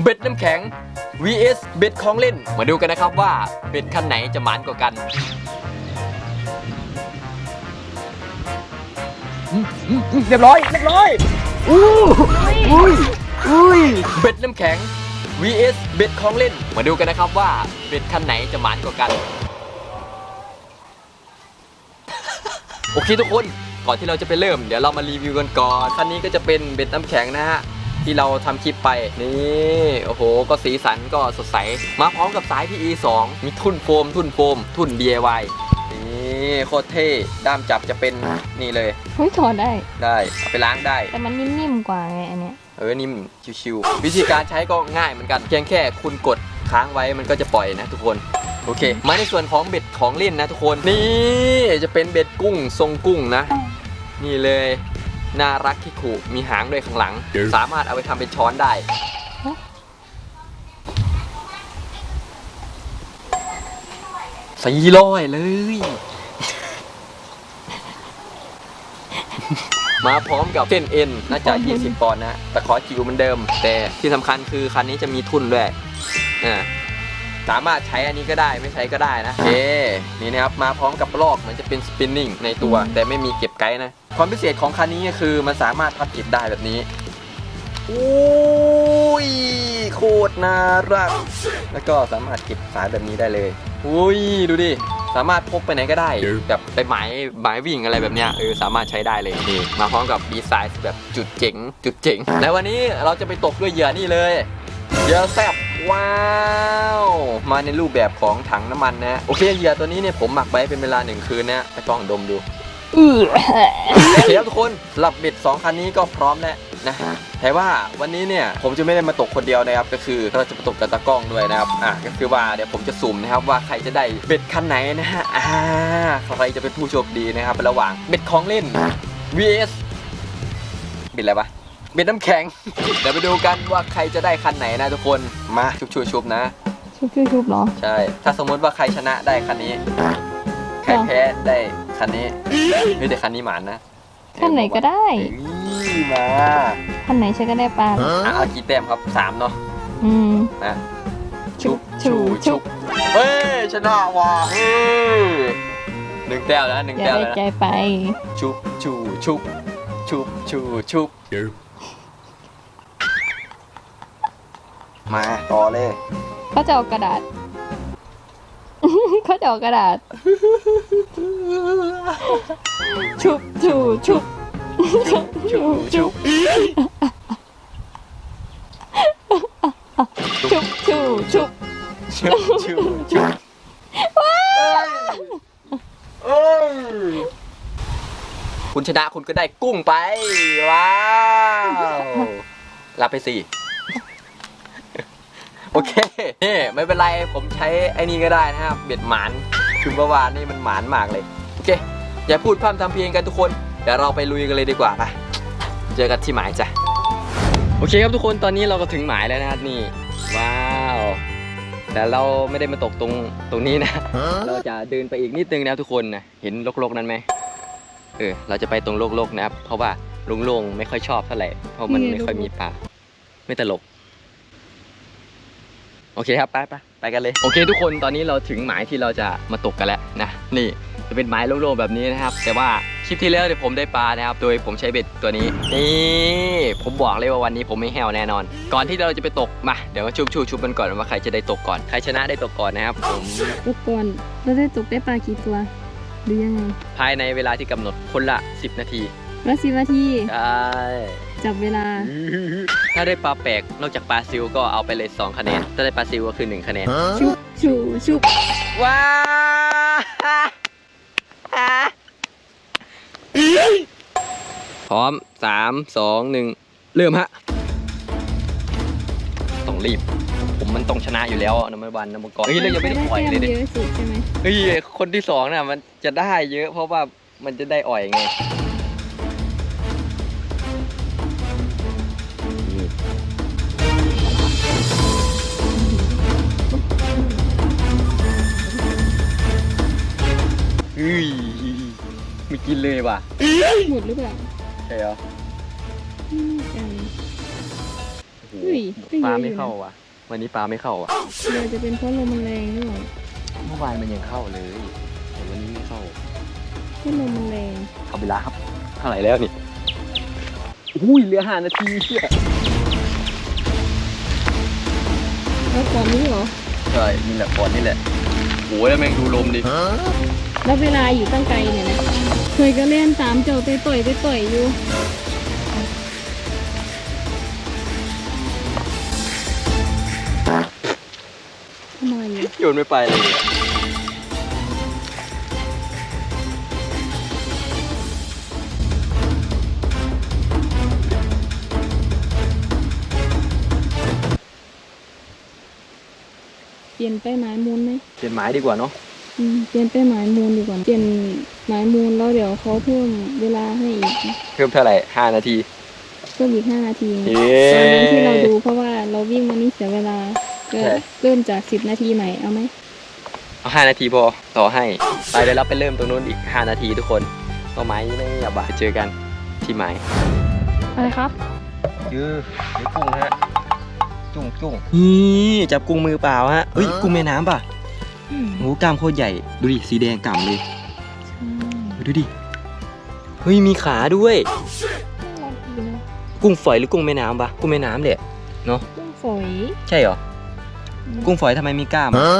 เบ็ดน้ำแข็ง vs เบ็ดของเล่น มาดูกันนะครับว่าเบ็ดคันไหนจะหมานกว่ากันเรียบร้อยเรียบร้อยอู้อุ้ยอุ้ยเบ็ดน้ำแข็ง vs เบ็ดของเล่น มาดูกันนะครับว่าเบ็ดคันไหนจะหมานกว่ากัน โอเคทุกคนก่อนที่เราจะไปเริ่ม เดี๋ยวเรามารีวิวกันก่อนคันนี้ก็จะเป็นเบ็ดน้ำแข็งนะฮะ ที่เราทำคลิปไปนี่โอ้โห ก็สีสันก็สดใส มาพร้อมกับสาย PE 2 มีทุ่นโฟม ทุ่นโฟม ทุ่น DIY นี่โคตรเท่ด้ามจับจะเป็นนี่เลยเฮ้ยถอดได้ได้เอาไปล้างได้ แต่มันนิ่มๆกว่าไงอันเนี้ยเออนิ่มชิวๆวิธีการใช้ก็ง่ายเหมือนกัน เพียงแค่คุณกดค้างไว้มันก็จะปล่อยนะทุกคนโอเค มาในส่วนของเบ็ดของเล่นนะทุกคน นี่จะเป็นเบ็ดกุ้งทรงกุ้งนะ นี่เลย น่ารักที่ขู่มีหางด้วยข้างหลัง สามารถเอาไปทำเป็นช้อนได้ สี่ร้อยเลย มาพร้อมกับเส้นเอ็นน่าจะ 20 ปอนด์นะแต่ขอจิ๋วเหมือนเดิม แต่ที่สำคัญคือคันนี้จะมีทุ่นด้วยอ่า สามารถใช้อันนี้ก็ได้ไม่ใช้ก็ได้นะโอเคนี่นะครับมาพร้อมกับลอกมันจะเป็นสปินนิ่งในตัว แต่ไม่มีเก็บไกด์นะ ความพิเศษของคันนี้ก็คือมันสามารถพับเก็บได้แบบนี้อุ้ยโคตรน่ารัก แล้วก็สามารถเก็บสายแบบนี้ได้เลยอุ้ยดูดิสามารถพกไปไหนก็ได้แบบไปหมายหมายวิ่งอะไรแบบเนี้ยเออสามารถใช้ได้เลยนี่มาพร้อมกับดีไซน์แบบจุดเจ๋ง จุดเจ๋ง และวันนี้เราจะไปตกด้วยเหยื่อนี่เลยเหยื่อแซบ ว้าว มาในรูปแบบของถังน้ำมันนะ โอเคเหยื่อตัวนี้เนี่ยผมหมักไว้เป็นเวลาหนึ่งคืนนะไปต้องดมดูอือโอเคครับทุกคนสำหรับเบ็ดสองคันนี้ก็พร้อมแล้วนะแต่ว่าวันนี้เนี่ยผมจะไม่ได้มาตกคนเดียวนะครับ ก็คือเราจะมาตกกับตากล้องด้วยนะครับอะก็คือว่าเดี๋ยวผมจะสุ่มนะครับว่าใครจะได้เบ็ดคันไหนนะฮะอ่าใครจะเป็นผู้โชคดีนะครับระหว่างเบ็ดของเล่น vs เบ็ดอะไรปะ เบ็ดน้ำแข็ง เดี๋ยวไปดูกันว่าใครจะได้คันไหนนะทุกคน มาชุบๆๆนะ ชุบชุบชุบเหรอ ใช่ ถ้าสมมติว่าใครชนะได้คันนี้ ใครแพ้ได้คันนี้เฮ้ยแต่คันนี้หมานนะขั้นไหนก็ได้เฮ้ยมาขั้นไหนใช้ก็ได้ปลาอะเอากี่แต้มครับสามเนาะ อืมนะชุบชูชุบเฮ้ยชนะว่ะเฮ้ยหนึ่งแต้มแล้วหนึ่งอย่าแต้มได้แล้วใจนะไป ชุบชูชุบชุบชูชุบ มาต่อเลยเขาจะเอากระดาษเขาจะเอากระดาษ ชุบชูชุบชุบชูชุบชุบชูชุบชุบชูชุบเอ้ยคุณชนะคุณก็ได้กุ้งไป ว้าวรับไปสี่ โอเคนี่ไม่เป็นไรผมใช้ไอ้นี่ก็ได้นะครับเบ็ดหมานคือเมื่อวานนี่มันหมานมากเลยโอเค อย่าพูดพร่ำทำเพลงกันทุกคนเดี๋ยวเราไปลุยกันเลยดีกว่าไปเจอกันที่หมายจ้ะโอเคครับทุกคนตอนนี้เราก็ถึงหมายแล้วนะครับนี่ว้าวแต่เราไม่ได้มาตกตรงตรงนี้นะ เราจะเดินไปอีกนิดนึงนะครับทุกคนนะเห็นโลกๆนั้นไหมเออเราจะไปตรงโลกๆนะครับ เพราะว่าโล่งๆไม่ค่อยชอบเท่าไหร่เพราะมันนี่ไงไม่ค่อยโล่งๆมีปลาไม่ตลก โอเคครับไปไปไปกันเลย โอเค ทุกคนตอนนี้เราถึงหมายที่เราจะมาตกกันแล้วนะนี่จะเป็นหมายโล่งๆแบบนี้นะครับ แต่ว่าคลิปที่แล้วเดี๋ยวผมได้ปลานะครับ โดยผมใช้เบ็ดตัวนี้นี่ผมบอกเลยว่าวันนี้ผมไม่แห้วแน่นอน ก่อนที่เราจะไปตกมาเดี๋ยวมาชุบชูชุบกันก่อนว่าใครจะได้ตกก่อนใครชนะได้ตกก่อนนะครับผมตกก่อนเราได้ตกได้ปลากี่ตัวหรือยังไงภายในเวลาที่กำหนดคนละ 10 นาที ละสิบนาทีใช่จับเวลา ถ้าได้ปลาแปลกนอกจากปลาซิวก็เอาไปเลย 2 คะแนน ถ้าได้ปลาซิวก็คือ 1 คะแนน ชุบชูชุบว้าพร้อม 3 2 1 เริ่มฮะ ต้องรีบ ผมมันต้องชนะอยู่แล้วน้ำมันวันน้ำมันกรเฮ้ยเรายังไม่ได้ปล่อยเลยดิเยอะสุดใช่ไหมเฮ้ยคนที่สองน่ะมันจะได้เยอะเพราะว่ามันจะได้อ่อยไง กินเลยว่ะหมดหรือเปล่าใช่เหรออืมอืมโอ้โหเฮ้ยก็ปเยลาอะอไม่ยู่เข้านะว่ะ วันนี้ปลาไม่เข้าอะ เดี๋ยวจะเป็นเพราะลมมันแรงหรือเปล่าเมื่อวานมันยังเข้าเลยแต่วันนี้ไม่เข้าเพราะลมมันแรงเอาเวลาครับเท่าไหร่แล้วนี่อุ้ยเหลือห้านาทีเชี่ยแล้วก่อนนี้เหรอ ใช่นี่แหละก่อนนี่แหละโอ้ยแล้วแม่งดูลมดิ แล้วเวลาอยู่ตั้งไกลเนี่ยนะเคยก็เล่นตามเจ้าไปต่อยไปต่อยอยู่ทำไมอะโยนไม่ไปเลยเปลี่ยนไปหมายมูลไหมเปลี่ยนไม้ดีกว่าเนาะอืม เปลี่ยนไปหมายมูลดีกว่าเปลี่ยนหมายมูลแล้วเดี๋ยวเขาเพิ่มเวลาให้อีกเพิ่มเท่าไหร่ห้านาทีเพิ่มอีกห้านาทีไงเอ๊ตอนนั้นที่เราะดูเพราะว่าเราวิ่งมานี่เสียเวลาก็ใช่เริ่มจากสิบนาทีใหม่เอาไหมเอาห้านาทีพอต่อให้ไปเดี๋ยวเราไปเริ่มตรงนู้นอีกห้านาทีทุกคนเป้าหมายไม่เงียบอะไปเจอกันที่หมายอะไรครับยือเดี๋ยวกุ้งฮะจุ้งจุ้งนี่จับกุ้งมือเปล่าฮะเฮ้ยกุ้งแม่น้ำป่ะอืม โอ้โหกล้ามโคตรใหญ่ ดูดิ สีแดงก่ำเลยใช่ดูดิ เฮ้ย มีขาด้วยน่ารักดีนะกุ้งฝอยหรือกุ้งแม่น้ำปะกุ้งแม่น้ำเด็กุ้งฝอย ใช่เหรอ กุ้งฝอยทำไมมีกล้ามอะ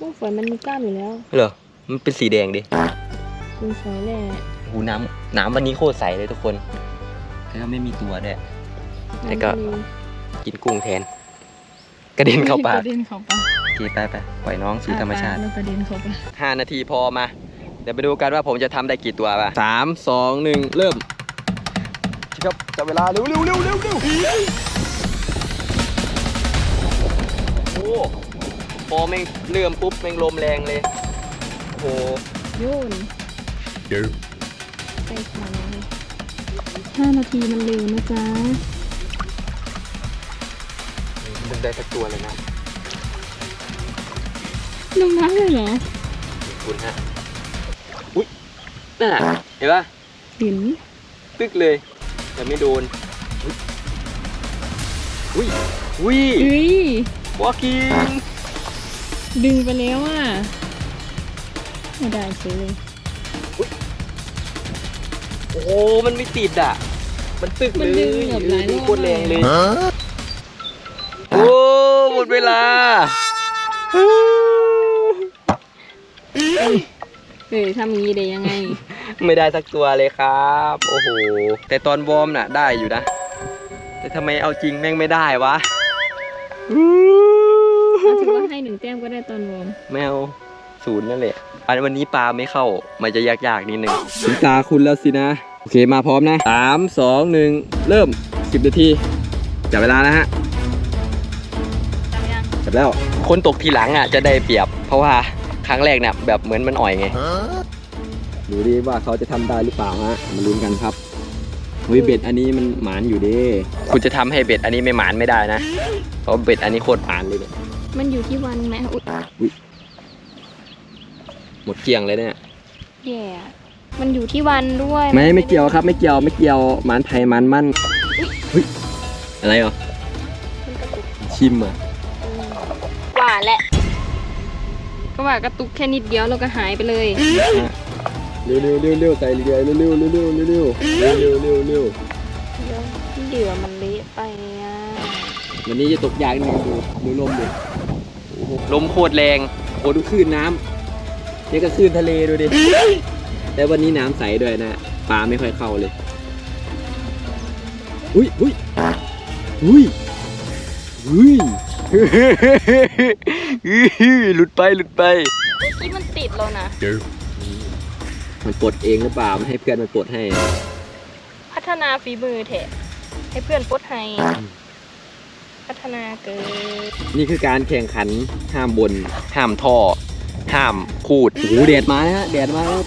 กุ้งฝอยมันมีกล้ามอยู่แล้ว เหรอ มันเป็นสีแดงดิ กุ้งฝอยแหละโอ้โหน้ำน้ำวันนี้โคตรใสเลยทุกคนแล้วก็ไม่มีตัวด้วยแต่ก็น้ำทะเลกินกุ้งแทน กระเด็นเข้าปากกระเด็นเข้าปากโอเค ไปไปปล่อยน้องสู่ธรรมชาติแล้วกระเด็นเข้าปากห้านาทีพอมา เดี๋ยวไปดูกันว่าผมจะทำได้กี่ตัวป่ะสามสองหนึ่งเริ่มครับจับเวลาเร็วเร็วเร็วเร็วเร็วโอ้พอแม่งเริ่มปุ๊บแม่งลมแรงเลยโอ้โหโยนใกล้มาแล้วเลยห้านาทีมันเร็วนะจ๊ะดึงได้สักตัวเลยนะ ลงน้ำเลยเหรอขอบคุณฮะ อุ้ยนั่นน่ะเห็นปะเห็นตึกเลย แต่ไม่โดน อุ้ยอุ้ยเฮ้ยวอกินดึงไปแล้วอะไม่ได้เฉยเลยโอ้โหมันไม่ติดอะ มันตึกมัเลนยดึงแบบหลายรอบโคตรแรงเลยโอ้หมดเวลา เฮ้ยทำอย่างนี้ได้ยังไง ไม่ได้สักตัวเลยครับ โอ้โห แต่ตอนวอร์มน่ะได้อยู่นะ แต่ทำไมเอาจริงแม่งไม่ได้วะเอาถือว่าให้หนึ่งแต้มก็ได้ตอนวอร์มแมวศูนย์นั่นแหละ อันวันนี้ปลาไม่เข้า มันจะยากๆนิดนึงถึงตาคุณแล้วสินะ โอเคมาพร้อมนะสามสองหนึ่งเริ่มสิบนาที จับเวลานะฮะจำยัง จับแล้ว คนตกทีหลังอะจะได้เปรียบ เพราะว่า ครั้งแรกเนี่ยแบบเหมือนมันอ่อยไงดูดิว่าเขาจะทำได้หรือเปล่าฮะมาลุ้นกันครับเฮ้ยเบ็ดอันนี้มันหมานอยู่ดิคุณจะทำให้เบ็ดอันนี้ไม่หมานไม่ได้นะเพราะเบ็ดอันนี้โคตรหมานเลยเนี่ยมันอยู่ที่วันไหมอุ๊ยหมดเกลี้ยงเลยเนี่ยแย่มันอยู่ที่วันด้วยไม่ไม่เกี่ยวครับ ไม่เกี่ยวไม่เกี่ยวหมันไทยหมันมันเฮ้ยอะไรเหรอมันกระตุกชิมอะกว่าแหละ ก็ว่ากระตุกแค่นิดเดียวแล้วก็หายไปเลย เร็วเร็วเร็วเร็วใส่เรือเร็วเร็วเร็วเร็วเร็วเร็วเร็วเร็วเร็วเร็วเดี๋ยวเหยื่อมันเละไปอะวันนี้จะตกยากนิดนึงดูดูลมดิลมโคตรแรงโอ้ดูคลื่นน้ำนี่ก็คลื่นทะเลดูดิแต่วันนี้น้ำใสด้วยนะปลาไม่ค่อยเข้าเลย อุ้ยอุ้ยอุ้ยอุ้ย หลุดไปหลุดไปเมื่อกี้มันติดแล้วนะ มันปลดเองหรือเปล่ามันให้เพื่อนมันปลดให้ พัฒนาฝีมือเถอะให้เพื่อนปลดให้ พัฒนาเกินนี่คือการแข่งขันห้ามบน ห้ามท่อ ห้ามขูดโอ้โหแดดมาแล้วฮะแดดมาแล้ว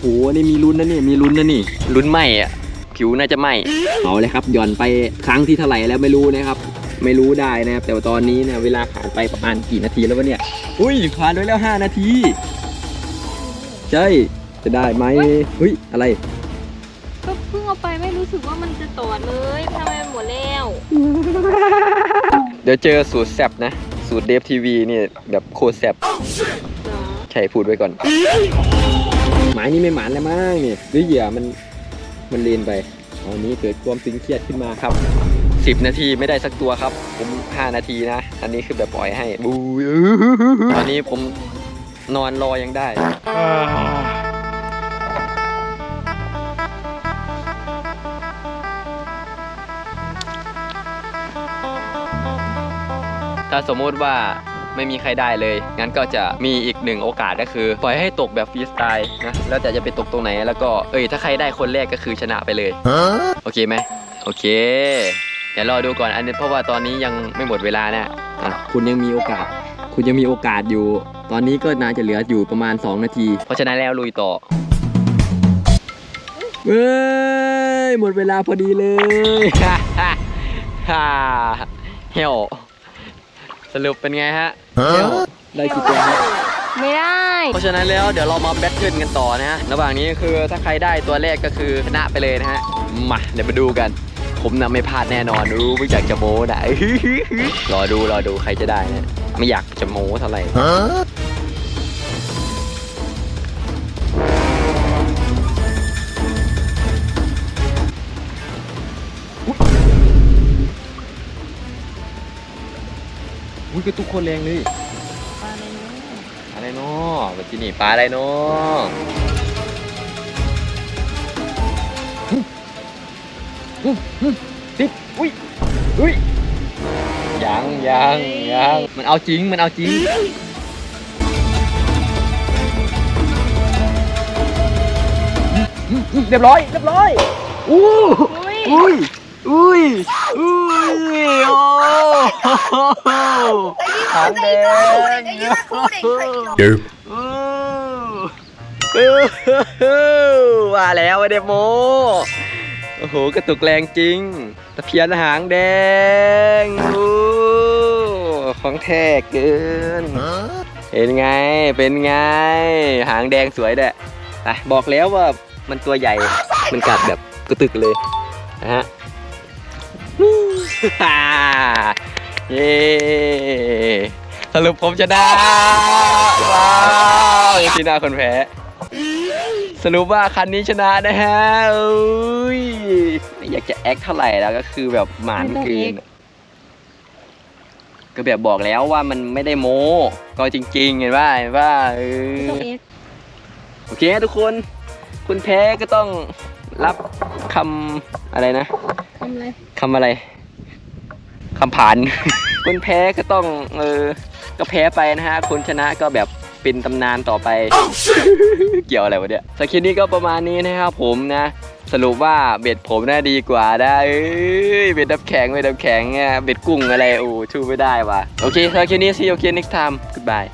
โอ้โหนี่มีลุ้นนะนี่มีลุ้นนะนี่ลุ้นไหมอะผิวน่าจะไหมเอาเลยครับหย่อนไปครั้งที่เท่าไหร่แล้วไม่รู้นะครับ ไม่รู้ได้นะครับ แต่ว่าตอนนี้เนี่ยเวลาผ่านไปประมาณกี่นาทีแล้ววะเนี่ย อุ้ยผ่านไปแล้ว 5 นาทีใช่จะได้ไหมเฮ้ยอะไรก็พูพิ่งเอาไปไม่รู้สึกว่ามันจะตอดเลยทำไมมันหมดแล้ว เดี๋ยวเจอสูตรแซบนะ สูตรเดฟทีวีนี่แบบโคตรแซบเหรอใช่พูดไว้ก่อน หมายนี้ไม่หมานแล้วมั้งนี่หรือเหยื่อมันมันเลนไปตอนนี้เกิดความตึงเครียดขึ้นมาครับ 10 นาทีไม่ได้สักตัวครับ ผม 5 นาทีนะ อันนี้คือแบบปล่อยให้บูยตอนนี้ผมนอนรอยังได้ถ้าสมมุติว่าไม่มีใครได้เลย งั้นก็จะมีอีกหนึ่งโอกาสก็คือ ปล่อยให้ตกแบบฟรีสไตล์นะ แล้วแต่จะไปตกตรงไหน แล้วก็ เอ้ย ถ้าใครได้คนแรกก็คือชนะไปเลย โอเคไหม โอเค เดี๋ยวรอดูก่อนอันนี้เพราะว่าตอนนี้ยังไม่หมดเวลานะอะคุณยังมีโอกาส คุณยังมีโอกาสอยู่ ตอนนี้ก็น่าจะเหลืออยู่ประมาณ 2 นาที เพราะฉะนั้นแล้วลุยต่อเฮ้ยหมดเวลาพอดีเลย ฮ่าฮ่าฮ่าเฮลสรุปเป็นไงฮะเฮลได้กี่ตัวครับ ไม่ได้ เพราะฉะนั้นแล้วเดี๋ยวเรามาแบทเทิลกันต่อนะฮะ ระหว่างนี้คือถ้าใครได้ตัวแรกก็คือชนะไปเลยนะฮะ มาเดี๋ยวมาดูกัน ผมนำไม่พลาดแน่นอนรู้ไม่อยากจะโม้นะรอดูรอดูใครจะได้นะไม่อยากจะโม้เท่าไหร่อุ้ยกระตุกคนแรงเลยอะไรเนาะแบบที่นี่ปลาอะไรเนาะ ติดอุ้ยอุ้ยยังยังยังมันเอาจริงมันเอาจริงเรียบร้อยเรียบร้อยอู้อุ้ยอุ้ยอุ้ยอุ้ยโอ้หางแดงว่าแล้วไม่ได้โม โอ้โห กระตุกแรงจริง ตะเพียนหางแดงโอ้ของแท้เกิน เป็นไง เป็นไง หางแดงสวยแดะไปบอกแล้วว่ามันตัวใหญ่ มันกัดแบบกระตึกเลยนะฮะเย้สรุปผมชนะว้าวยังที่หน้าคนแพ้ สรุปว่าคันนี้ชนะนะฮะอุ้ยไม่อยากจะแอคเท่าไหร่แล้วก็คือแบบหมานเกินก็แบบบอกแล้วว่ามันไม่ได้โม้ ก็จริงๆเห็นว่าเห็นว่าเอไม่ต้อองเอ็กซ์โอเคทุกคน คุณแพ้ก็ต้องรับคำอะไรนะทำอะไรคำอะไรคำผานคนแพ้ก็ต้องเออก็แพ้ไปนะฮะคนชนะก็แบบ เป็นตำนานต่อไป เกี่ยวอะไรวะเนี่ยสคริปต์นี้ก็ประมาณนี้นะครับผมนะ สรุปว่าเบ็ดผมน่าดีกว่านะเอ้ยเบ็ดดับแข็งเบ็ดดับแข็งอะเบ็ดกุ้งอะไรโอ้ชูไม่ได้ว่ะโอเคสำหรับคลิปนี้ see you again next time goodbye